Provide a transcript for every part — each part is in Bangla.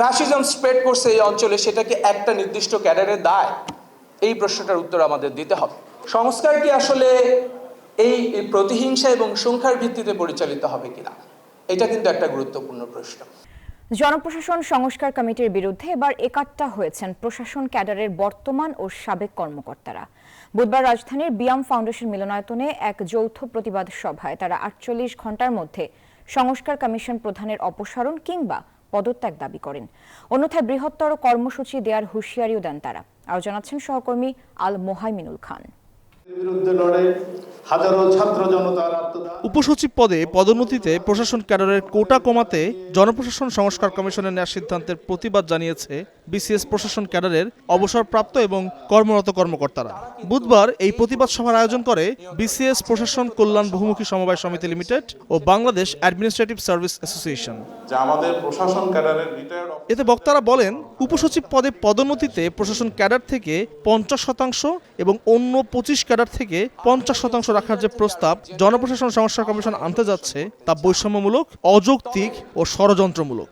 ফ্যাসিজম স্প্রেড করছে এই অঞ্চলে, সেটাকে একটা নির্দিষ্ট ক্যাডারের দায়। এই প্রশ্নটার উত্তর আমাদের দিতে হবে। সংস্কার কি আসলে এই প্রতিহিংসা এবং সংখ্যার ভিত্তিতে পরিচালিত হবে কিনা? এটা কিন্তু একটা গুরুত্বপূর্ণ প্রশ্ন। জনপ্রশাসন সংস্কার কমিটির বিরুদ্ধে এবার একাট্টা হয়েছেন প্রশাসন ক্যাডারের বর্তমান ও সাবেক কর্মকর্তারা। বুধবার রাজধানীর বিয়াম ফাউন্ডেশন মিলনায়তনে এক যৌথ প্রতিবাদ সভায় তারা আটচল্লিশ ঘণ্টার মধ্যে সংস্কার কমিশন প্রধানের অপসারণ কিংবা পদত্যাগ দাবি করেন। অন্যথায় বৃহত্তর কর্মসূচি দেওয়ার হুঁশিয়ারিও দেন তারা। আরও জানাচ্ছেন সহকর্মী আল মোহাইমিনুল খান। বিরুদ্ধে লড়ে হাজারো ছাত্র জনতার উপসচিব পদে পদোন্নতিতে প্রশাসন ক্যাডারের কোটা কমাতে জনপ্রশাসন সংস্কার কমিশনের নেওয়ার সিদ্ধান্তের প্রতিবাদ জানিয়েছে বিসিএস প্রশাসন ক্যাডারের অবসরপ্রাপ্ত এবং কর্মরত কর্মকর্তারা। বুধবার এই প্রতিবাদ সভার আয়োজন করে বিসিএস প্রশাসন কল্যাণ বহুমুখী সমবায় সমিতি লিমিটেড ও বাংলাদেশ অ্যাডমিনিস্ট্রেটিভ সার্ভিস অ্যাসোসিয়েশন। আমাদের প্রশাসন ক্যাডারের এতে বক্তারা বলেন উপসচিব পদে পদোন্নতিতে প্রশাসন ক্যাডার থেকে পঞ্চাশ শতাংশ এবং অন্য পঁচিশ ক্যাডার থেকে পঞ্চাশ শতাংশ রাখার যে প্রস্তাব জনপ্রশাসন সংস্কার কমিশন আনতে যাচ্ছে, তা বৈষম্যমূলক, অযৌক্তিক ও ষড়যন্ত্রমূলক।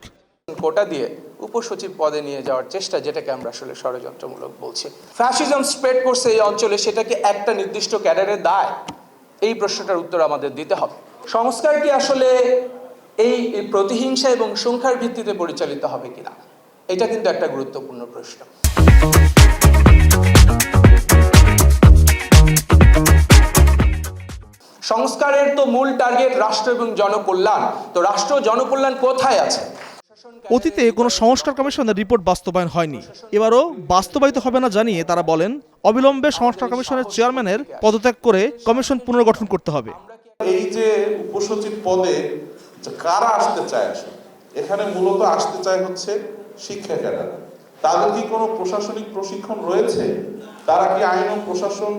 কোটা দিয়ে উপসচিব পদে নিয়ে যাওয়ার চেষ্টা যেটাকে আমরা আসলে ষড়যন্ত্রমূলক বলছি। ফ্যাসিজম স্প্রেড করছে এই অঞ্চলে সেটাকে একটা নির্দিষ্ট ক্যাডারের দায়? এই প্রশ্নটার উত্তর আমাদের দিতে হবে। সংস্কার কি আসলে এই প্রতিহিংসা এবং সংখ্যার ভিত্তিতে পরিচালিত হবে কিনা? এটা কিন্তু একটা গুরুত্বপূর্ণ প্রশ্ন। সংস্কারের তো মূল টার্গেট রাষ্ট্র এবং জনকল্যাণ। তো রাষ্ট্র জনকল্যাণ কোথায় আছে? অতীতে কোনো সংস্কার কমিশনের রিপোর্ট বাস্তবায়ন হয়নি। এবারও বাস্তবায়িত হবে না জানিয়ে তারা বলেন অবিলম্বে সংস্কার কমিশনের চেয়ারম্যানের পদত্যাগ করে কমিশন পুনর্গঠন করতে হবে। এই যে উপসচিব পদে কারা আসতে চায় আসলে এখানে মূলত আসতে চায় হচ্ছে শিক্ষা ক্যাডার তাদের কি কোনো প্রশাসনিক প্রশিক্ষণ রয়েছে? তারা কি আইন ও প্রশাসন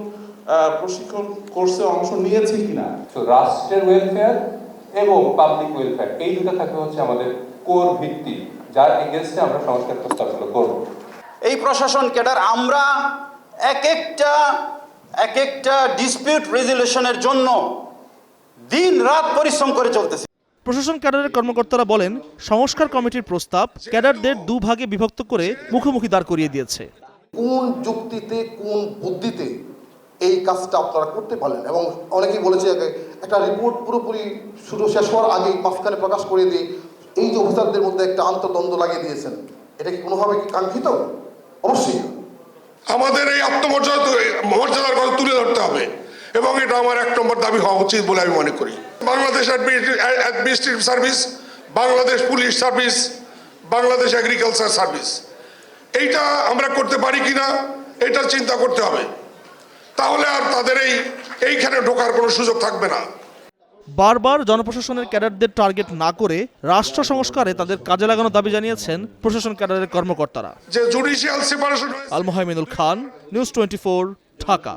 প্রশিক্ষণ কোর্সে অংশ নিয়েছে কিনা? তো রাষ্ট্রের ওয়েলফেয়ার এবং পাবলিক ওয়েলফেয়ার এই দুটো থাকে হচ্ছে আমাদের কোর ভিত্তি যার এগেনস্টে আমরা সংস্কার প্রস্তাবগুলো করব। এই প্রশাসন ক্যাডার আমরা এক একটা এক একটা ডিসপিউট রেজলিউশনের জন্য দিন রাত পরিশ্রম করে চলতেছি। প্রশাসন ক্যাডারের কর্মকর্তারা বলেন সংস্কার কমিটির প্রস্তাব ক্যাডারদের দুভাগে বিভক্ত করে মুখোমুখি দাঁড় করিয়ে দিয়েছে। কোন যুক্তিতে কোন বুদ্ধিতে এই কাজটা আপনারা করতে পারলেন এবং অনেকেই বলেছে একটা রিপোর্ট পুরোপুরি শুরু শেষ হওয়ার আগেই মাঝখানে প্রকাশ করে দিয়ে এই যে অফিসারদের মধ্যে একটা আন্তর্দ্বন্দ্ব লাগিয়ে দিয়েছেন, এটা কি কোনোভাবে কি কাঙ্ক্ষিত? অবশ্যই। আমাদের এই আত্মমর্যাদা মর্যাদার কথা তুলে ধরতে হবে এবং এটা আমার এক নম্বর দাবি হওয়া উচিত বলে আমি মনে করি। Bangladesh administrative service, Bangladesh police service, Bangladesh agriculture service এইটা আমরা করতে পারি কিনা এটা চিন্তা করতে হবে। তাহলে আর তাদের এই এইখানে ঢোকার কোনো সুযোগ থাকবে না। বারবার জনপ্রশাসনের ক্যাডারদের টার্গেট না করে রাষ্ট্র সংস্কারে তাদের কাজে লাগানো দাবি জানিয়েছেন প্রশাসন ক্যাডারের কর্মকর্তারা। যে judicial separation Al Mohaiminul Khan news twenty Dhaka.